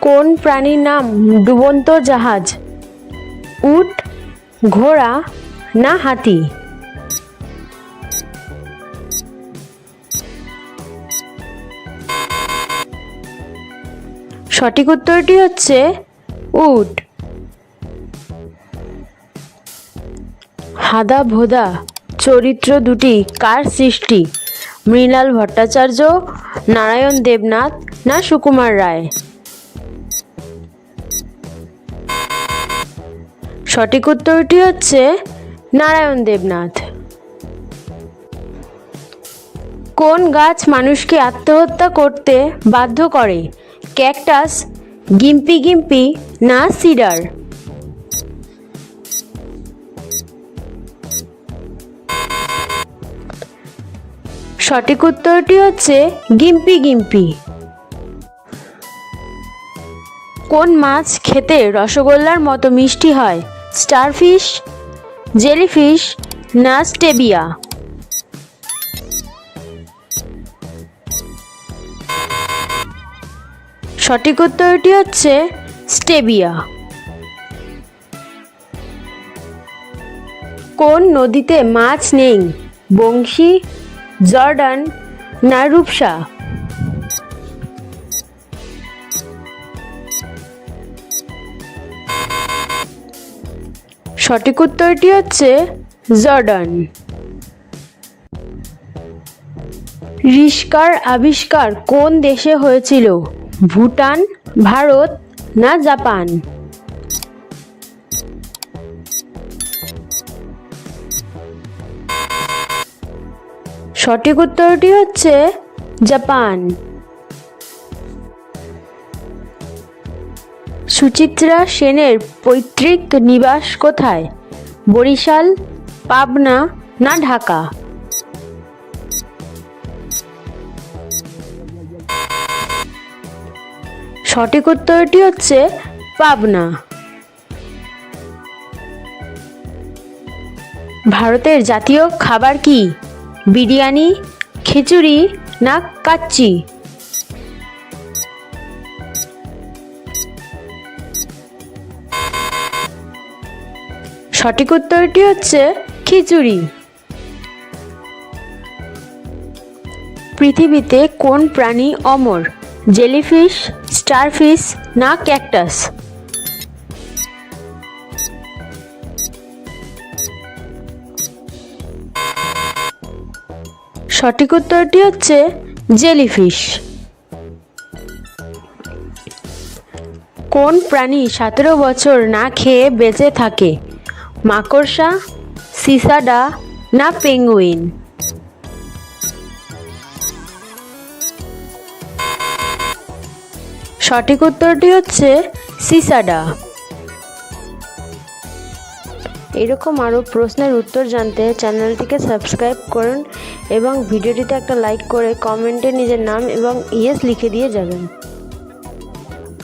কোন প্রাণীর নাম ডুবন্ত জাহাজ? উট, ঘোড়া না হাতি? সঠিক উত্তরটি হচ্ছে উট। হাদা ভোদা চরিত্র দুটি কার সৃষ্টি? মৃণাল ভট্টাচার্য, নারায়ণ দেবনাথ না সুকুমার রায়? সঠিক উত্তরটি হচ্ছে নারায়ণ দেবনাথ। কোন গাছ মানুষকে আত্মহত্যা করতে বাধ্য করে? ক্যাকটাস, গিম্পি গিম্পি না সিডার? সঠিক উত্তরটি হচ্ছে গিম্পি গিম্পি। কোন মাছ খেতে রসগোল্লার মতো মিষ্টি হয়? স্টারফিশ, জেলিফিশ না স্টেবিয়া সঠিক উত্তরটি হচ্ছে স্টেবিয়া। কোন নদীতে মাছ নেই? বংশী, জর্ডান, না রূপসা? সঠিক উত্তরটি হচ্ছে জর্ডান। রিস্কার আবিষ্কার কোন দেশে হয়েছিল? ভুটান, ভারত না জাপান? সঠিক উত্তরটি হচ্ছে জাপান। সুচিত্রা সেনের পৈতৃক নিবাস কোথায়? বরিশাল, পাবনা না ঢাকা? সঠিক উত্তরটি হচ্ছে পাবনা। ভারতের জাতীয় খাবার কি? বিরিয়ানি, খিচুড়ি না কাচ্চি? সঠিক উত্তরটি হচ্ছে খিচুড়ি। পৃথিবীতে কোন প্রাণী অমর? জেলিফিশ, স্টারফিশ না ক্যাকটাস? সঠিক উত্তরটি হচ্ছে জেলিফিশ। কোন প্রাণী সতেরো বছর না খেয়ে বেঁচে থাকে? মাকড়সা, সিসাডা না পেঙ্গুইন? সঠিক উত্তরটি হচ্ছে সিসাডা। এরকম আরও প্রশ্নের উত্তর জানতে চ্যানেলটিকে সাবস্ক্রাইব করুন এবং ভিডিওটিতে একটা লাইক করে কমেন্টে নিজের নাম এবং ইয়েস লিখে দিয়ে যাবেন।